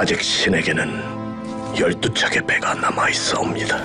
아직 신에게는 열두 척의 배가 남아 있어옵니다.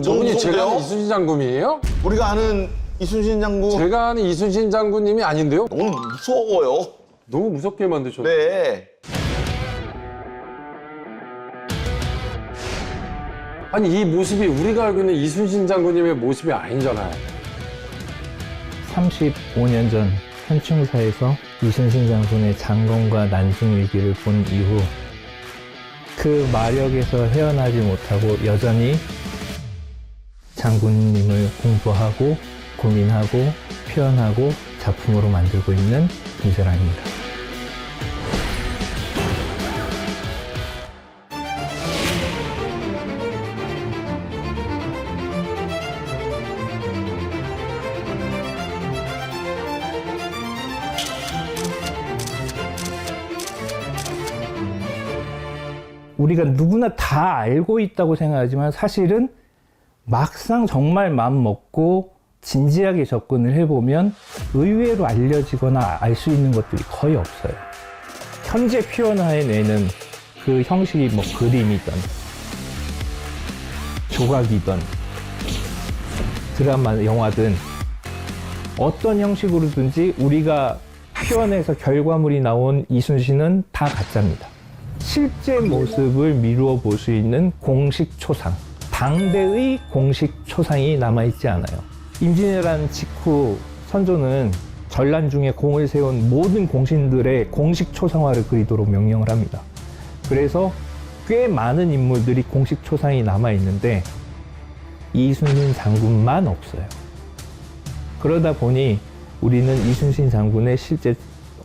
너무 저분이 제가 아는 무서운데요? 이순신 장군이에요? 우리가 아는 이순신 장군 제가 아는 이순신 장군님이 아닌데요? 너무 무서워요. 너무 무섭게 만드셨네. 네. 아니 이 모습이 우리가 알고 있는 이순신 장군님의 모습이 아니잖아요. 35년 전 현충사에서 이순신 장군의 장건과 난중 위기를 본 이후 그 마력에서 헤어나지 못하고 여전히 장군님을 공부하고 고민하고 표현하고 작품으로 만들고 있는 김세랑입니다. 우리가 누구나 다 알고 있다고 생각하지만 사실은 막상 정말 마음 먹고 진지하게 접근을 해보면 의외로 알려지거나 알 수 있는 것들이 거의 없어요. 현재 표현해내는 그 형식이 뭐 그림이든 조각이든 드라마, 영화든 어떤 형식으로든지 우리가 표현해서 결과물이 나온 이순신은 다 가짜입니다. 실제 모습을 미루어 볼 수 있는 공식 초상, 당대의 공식 초상이 남아있지 않아요. 임진왜란 직후 선조는 전란 중에 공을 세운 모든 공신들의 공식 초상화를 그리도록 명령을 합니다. 그래서 꽤 많은 인물들이 공식 초상이 남아 있는데 이순신 장군만 없어요. 그러다 보니 우리는 이순신 장군의 실제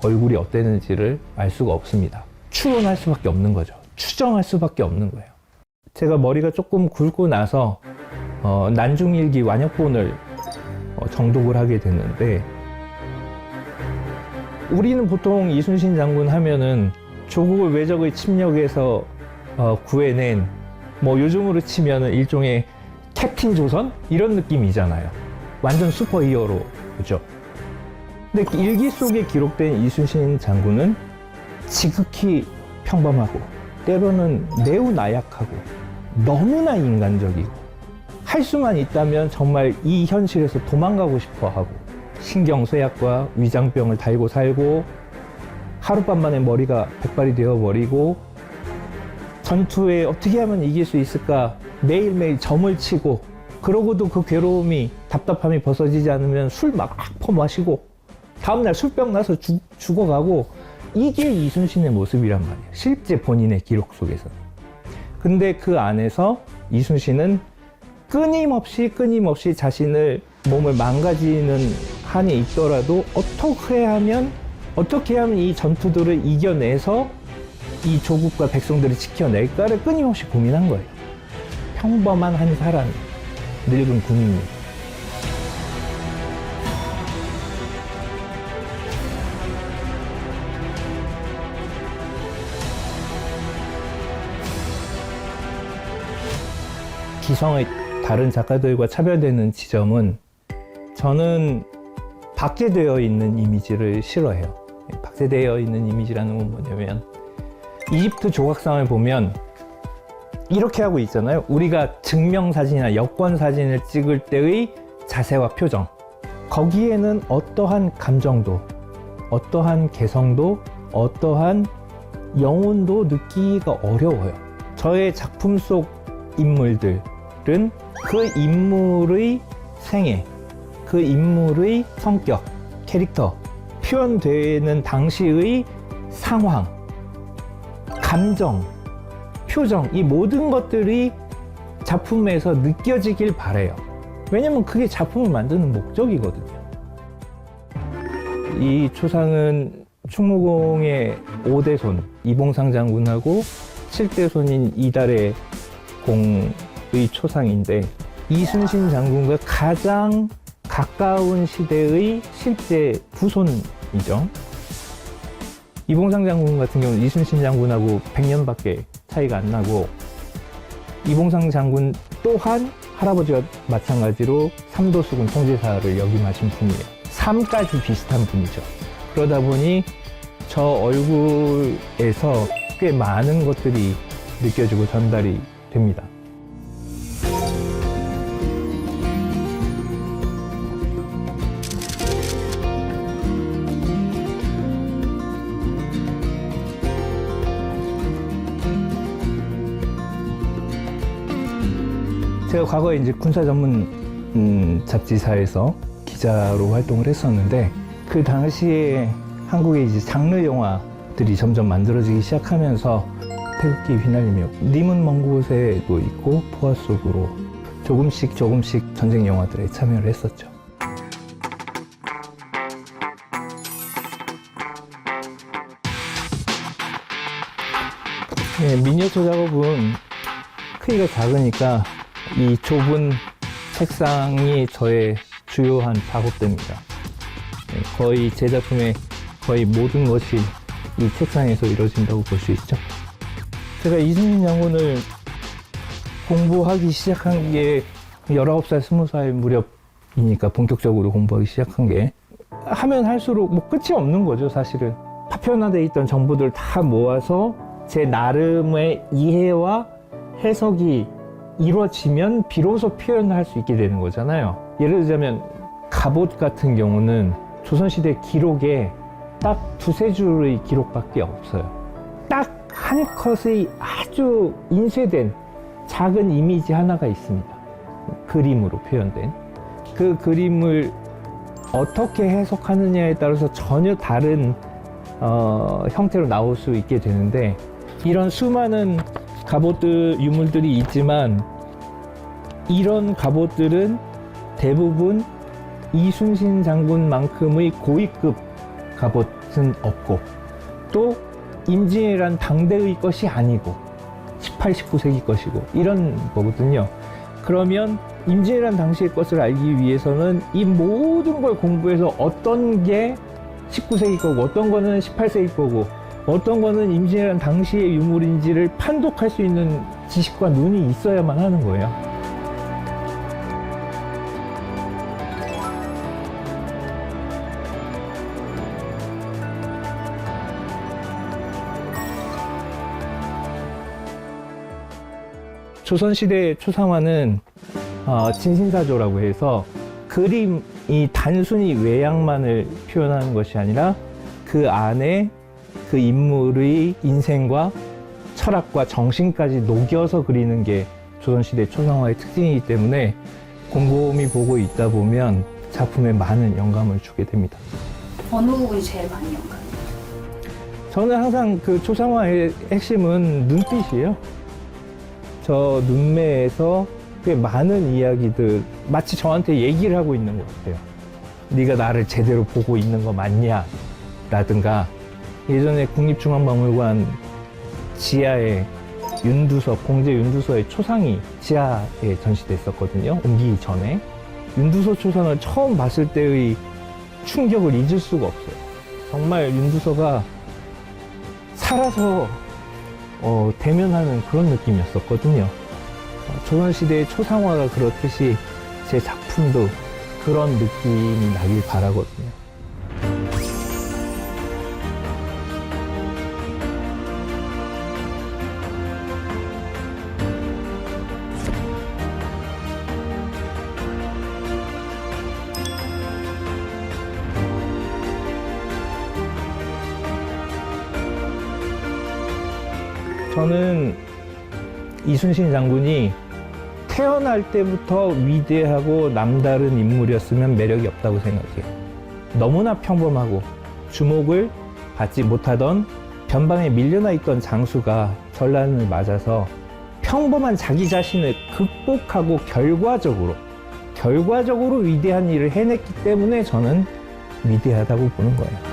얼굴이 어땠는지를 알 수가 없습니다. 추론할 수밖에 없는 거죠. 추정할 수밖에 없는 거예요. 제가 머리가 조금 굵고 나서 어, 난중일기 완역본을 어, 정독을 하게 됐는데 우리는 보통 이순신 장군 하면은 조국을 외적의 침략에서 어, 구해낸 뭐 요즘으로 치면은 일종의 캡틴 조선 이런 느낌이잖아요. 완전 슈퍼히어로 그죠? 근데 일기 속에 기록된 이순신 장군은 지극히 평범하고 때로는 매우 나약하고 너무나 인간적이고 할 수만 있다면 정말 이 현실에서 도망가고 싶어 하고 신경 쇠약과 위장병을 달고 살고 하룻밤 만에 머리가 백발이 되어버리고 전투에 어떻게 하면 이길 수 있을까 매일매일 점을 치고 그러고도 그 괴로움이 답답함이 벗어지지 않으면 술막 퍼마시고 다음날 술병 나서 죽, 죽어가고 이게 이순신의 모습이란 말이에요. 실제 본인의 기록 속에서는. 근데 그 안에서 이순신은 끊임없이 끊임없이 자신을 몸을 망가지는 한이 있더라도 어떻게 하면 어떻게 하면 이 전투들을 이겨내서 이 조국과 백성들을 지켜낼까를 끊임없이 고민한 거예요. 평범한 한 사람, 늙은 군인이. 기성의 다른 작가들과 차별되는 지점은 저는 박제되어 있는 이미지를 싫어해요. 박제되어 있는 이미지라는 건 뭐냐면 이집트 조각상을 보면 이렇게 하고 있잖아요. 우리가 증명사진이나 여권사진을 찍을 때의 자세와 표정. 거기에는 어떠한 감정도, 어떠한 개성도, 어떠한 영혼도 느끼기가 어려워요. 저의 작품 속 인물들 은 그 인물의 생애, 그 인물의 성격, 캐릭터, 표현되는 당시의 상황, 감정, 표정, 이 모든 것들이 작품에서 느껴지길 바래요. 왜냐면 그게 작품을 만드는 목적이거든요. 이 초상은 충무공의 5대손 이봉상 장군하고 7대손인 이달의 공 의 초상인데 이순신 장군과 가장 가까운 시대의 실제 부손이죠. 이봉상 장군 같은 경우는 이순신 장군하고 100년밖에 차이가 안 나고 이봉상 장군 또한 할아버지와 마찬가지로 삼도수군 통제사를 역임하신 분이에요. 삶까지 비슷한 분이죠. 그러다 보니 저 얼굴에서 꽤 많은 것들이 느껴지고 전달이 됩니다. 제가 과거에 이제 군사 전문 음, 잡지사에서 기자로 활동을 했었는데 그 당시에 한국의 이제 장르 영화들이 점점 만들어지기 시작하면서 태극기 휘날리며 님은 먼 곳에도 있고 포화 속으로 조금씩 조금씩 전쟁 영화들에 참여를 했었죠. 네, 미니어처 작업은 크기가 작으니까 이 좁은 책상이 저의 주요한 작업대입니다. 네, 거의 제 작품의 거의 모든 것이 이 책상에서 이루어진다고 볼 수 있죠. 제가 이순신 장군을 공부하기 시작한 게 19살, 20살 무렵이니까 본격적으로 공부하기 시작한 게 하면 할수록 뭐 끝이 없는 거죠, 사실은. 파편화되어 있던 정보들 다 모아서 제 나름의 이해와 해석이 이루어지면 비로소 표현을 할수 있게 되는 거잖아요. 예를 들자면 갑옷 같은 경우는 조선시대 기록에 딱 두세 줄의 기록밖에 없어요. 딱 한 컷의 아주 인쇄된 작은 이미지 하나가 있습니다. 그림으로 표현된. 그 그림을 어떻게 해석하느냐에 따라서 전혀 다른 어, 형태로 나올 수 있게 되는데 이런 수많은 갑옷들 유물들이 있지만 이런 갑옷들은 대부분 이순신 장군만큼의 고위급 갑옷은 없고 또 임진왜란 당대의 것이 아니고 18, 19세기 것이고 이런 거거든요. 그러면 임진왜란 당시의 것을 알기 위해서는 이 모든 걸 공부해서 어떤 게 19세기 거고 어떤 거는 18세기 거고 어떤 거는 임진왜란 당시의 유물인지를 판독할 수 있는 지식과 눈이 있어야만 하는 거예요. 조선시대 초상화는 어, 진신사조라고 해서 그림이 단순히 외양만을 표현하는 것이 아니라 그 안에 그 인물의 인생과 철학과 정신까지 녹여서 그리는 게 조선시대 초상화의 특징이기 때문에 곰곰이 보고 있다 보면 작품에 많은 영감을 주게 됩니다. 어느 부분이 제일 많이 연관? 저는 항상 그 초상화의 핵심은 눈빛이에요. 저 눈매에서 꽤 많은 이야기들 마치 저한테 얘기를 하고 있는 것 같아요. 네가 나를 제대로 보고 있는 거 맞냐? 라든가 예전에 국립중앙박물관 지하에 윤두서, 공제 윤두서의 초상이 지하에 전시됐었거든요. 옮기기 전에. 윤두서 초상을 처음 봤을 때의 충격을 잊을 수가 없어요. 정말 윤두서가 살아서 어, 대면하는 그런 느낌이었었거든요. 어, 조선시대의 초상화가 그렇듯이 제 작품도 그런 느낌이 나길 바라거든요. 저는 이순신 장군이 태어날 때부터 위대하고 남다른 인물이었으면 매력이 없다고 생각해요. 너무나 평범하고 주목을 받지 못하던 변방에 밀려나 있던 장수가 전란을 맞아서 평범한 자기 자신을 극복하고 결과적으로 결과적으로 위대한 일을 해냈기 때문에 저는 위대하다고 보는 거예요.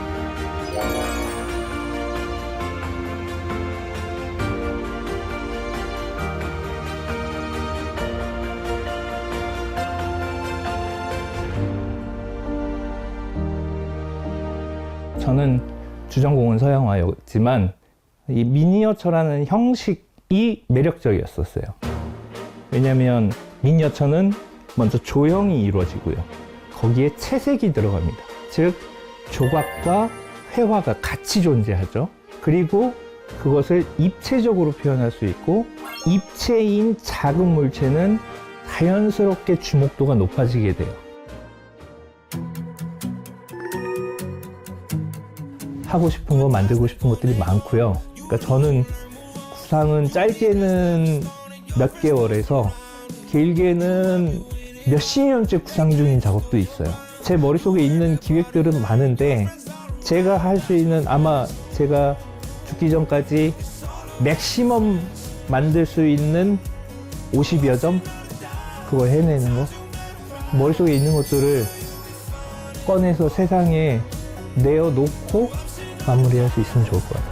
저는 주전공은 서양화였지만 이 미니어처라는 형식이 매력적이었었어요. 왜냐하면 미니어처는 먼저 조형이 이루어지고요. 거기에 채색이 들어갑니다. 즉 조각과 회화가 같이 존재하죠. 그리고 그것을 입체적으로 표현할 수 있고 입체인 작은 물체는 자연스럽게 주목도가 높아지게 돼요. 하고 싶은 거 만들고 싶은 것들이 많고요. 그러니까 저는 구상은 짧게는 몇 개월에서 길게는 몇십 년째 구상 중인 작업도 있어요. 제 머릿속에 있는 기획들은 많은데 제가 할 수 있는 아마 제가 죽기 전까지 맥시멈 만들 수 있는 50여 점 그걸 해내는 거 머릿속에 있는 것들을 꺼내서 세상에 내어놓고 마무리할 수 있으면 좋을 것 같아요.